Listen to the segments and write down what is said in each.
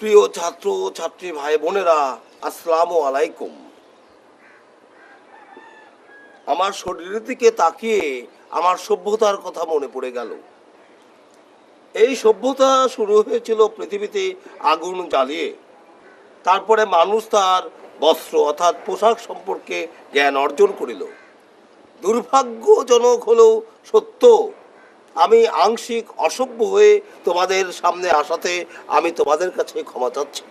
প্রিয় ছাত্র ছাত্রী ভাই বোনেরা, আসসালামু আলাইকুম। আমার শরীরের দিকে তাকিয়ে আমার সভ্যতার কথা মনে পড়ে গেল। এই সভ্যতা শুরু হয়েছিল পৃথিবীতে আগুন জ্বালিয়ে। তারপরে মানুষ তার বস্ত্র অর্থাৎ পোশাক সম্পর্কে জ্ঞান অর্জন করিল। দুর্ভাগ্যজনক হলেও সত্য আমি আংশিক অসভ্য হয়ে তোমাদের সামনে আসাতে আমি তোমাদের কাছে ক্ষমা চাচ্ছি।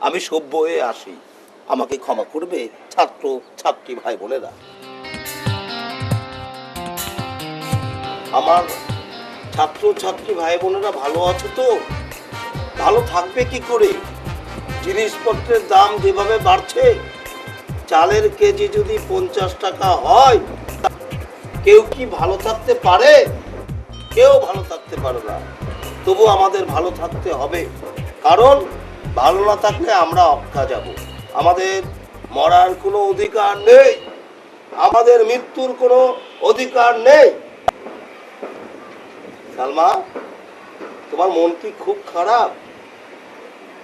আমি সভ্য হয়ে আসি। আমাকে ক্ষমা করবে ছাত্র, ছাত্রী ভাই বোনেরা। আমার ছাত্র, ছাত্রী ভাই বোনেরা ভালো আছে তো? ভালো থাকবে কি করে? জিনিসপত্রের দাম যেভাবে বাড়ছে, চালের কেজি যদি পঞ্চাশ টাকা হয় কেউ কি ভালো থাকতে পারে? কেউ ভালো থাকতে পারে না। তবু আমাদের ভালো থাকতে হবে। কারণ ভালো না থাকলে আমরা অক্কা যাব। আমাদের মরার কোনো অধিকার নেই। আমাদের মৃত্যুর কোনো অধিকার নেই। সালমা, তোমার মন কি খুব খারাপ?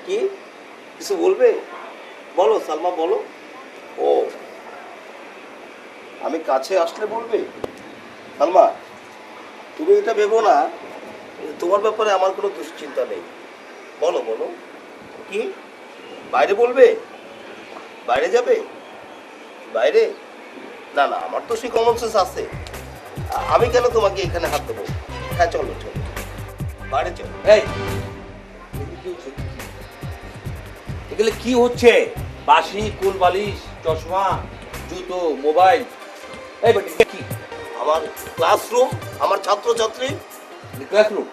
কি? কিছু বলবে? বলো সালমা, বলো। ও, আমি কাছে আসলে বলবে? সালমা তুমি এটা ভেবো না, তোমার ব্যাপারে আমার কোনো দুশ্চিন্তা নেই। বলো বলো। কি? বাইরে বলবে? বাইরে যাবে? বাইরে? না না, আমার তো সেই কমন সেন্স আছে। আমি কেন তোমাকে এখানে হাত দেবো? হ্যাঁ চলো চলো। বাইরে চলো। এই, এগুলো কি হচ্ছে? বাসি কুল বালিশ চশমা, জুতো, মোবাইল। এই আমার ক্লাসরুম আমার ছাত্রছাত্রী। ক্লাসরুম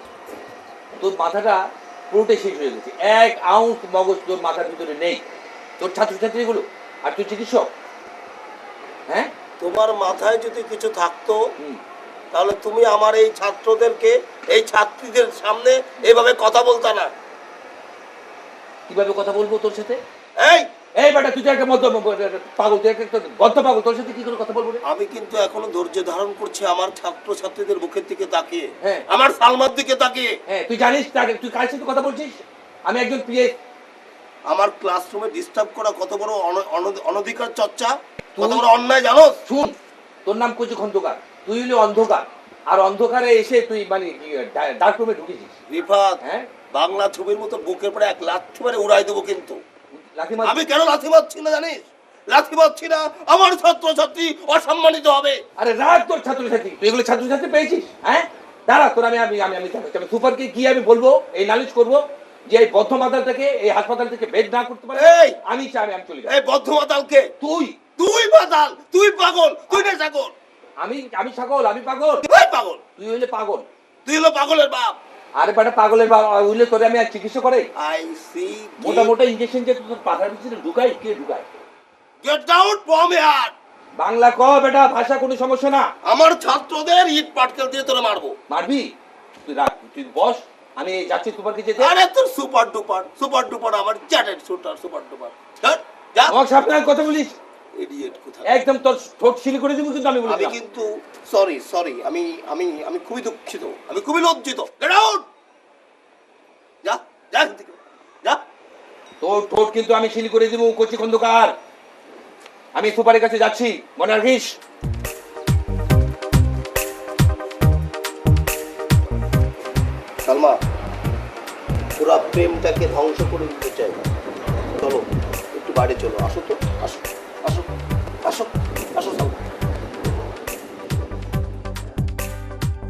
তোর মাথাটা পুরোটাই শেষ হয়ে গেছে। এক আউন্স মগজ তোর মাথার ভিতরে নেই। তোর ছাত্রছাত্রীগুলো আর তুই চিকিৎসক? হ্যাঁ? তোমার মাথায় যদি কিছু থাকতো তাহলে তুমি আমার এই ছাত্রদেরকে এই ছাত্রীদের সামনে এভাবে কথা বলতা না। কীভাবে কথা বলব তোর সাথে? এই এই বেটা তুই একটা মধ্য পাগল তুই একটা গদ্য পাগল তোর সাথে কি করে কথা বলব আমি কিন্তু এখনও ধৈর্য ধারণ করছি আমার ছাত্র ছাত্রীদের মুখের দিকে তাকিয়ে। হ্যাঁ। আমার সালমার দিকে তাকিয়ে। হ্যাঁ তুই জানিস তাকে তুই কার সাথে কথা বলছিস? আমি একজন পিএ আমার ক্লাসরুমে ডিস্টার্ব করা কত বড় অন- অন- অনধিকার চর্চা? কত বড় অন্যায় জানো শুন তোর নাম কচু খন্দকার। তুই হলি অন্ধকার। আর অন্ধকারে এসে তুই মানে ডার্ক রুমে ঢুকেছিস। রিফাত হ্যাঁ? বাংলা ছবির মতো বুকের পরে এক লাথি মারে উড়াই দেবো কিন্তু। আমি কেন লাথি মারছি না জানিস? লাথি মারছি না আমার ছাত্র ছাত্রী অসম্মানিত হবে। আরে রাগ তোর ছাত্রছাত্রী। তুই এগুলো ছাত্রছাত্রী পেয়েছিস হ্যাঁ? দাঁড়া তোর আমি আমি আমি আমি সুপারকে গিয়ে আমি বলব এই নালিশ করব যে এই বদ্ধ মাতাল থেকে এই হাসপাতাল থেকে বেড না করতে পারে। এই! আমি চাই আমি চলে এই তুই? তুই তুই পাগল তুই না ছাগল? আমি আমি ছাগল আমি পাগল। তুই পাগল। তুই হইলে পাগল। তুই হলো পাগলের বাপ। আরে বেটা পাগলের হইলে তোরে আমি আর চিকিৎসা করে আই সি মোটা মোটা ইঞ্জেকশন যে তোর পাথার ভিতরে ঢুকাই কে ঢুকায়? Get out from here Bangla ক বেটা ভাষা কোনো সমস্যা না। আমার ছাত্রদের ইট পাটকেল দিয়ে তোরে মারবো। মারবি? তুই রাখ তুই বস আমি যাচ্ছি সুপারকে যেতে আরে তোর সুপার ডুপার সুপার ডুপার আমার চ্যাটেড শুটার সুপার ডুপার। যা। আমার সাবধান কথা বলিস? ইডিয়েট কোথা একদম তোর ঠোঁট সিলি করে দিব কিন্তু আমি বলে আমি কিন্তু সরি সরি আমি আমি আমি খুবই দুঃখিত আমি খুবই লজ্জিত। গেট আউট যা যা যা। তোর ঠোঁট কিন্তু আমি সিলি করে দিব কচি খন্দকার। আমি সুপারের কাছে যাচ্ছি মনে রাখিস? সালমা পুরা প্রেমটাকে ধ্বংস করে দিতে চাই চলো একটু বাইরে চলো আসো তো আসো।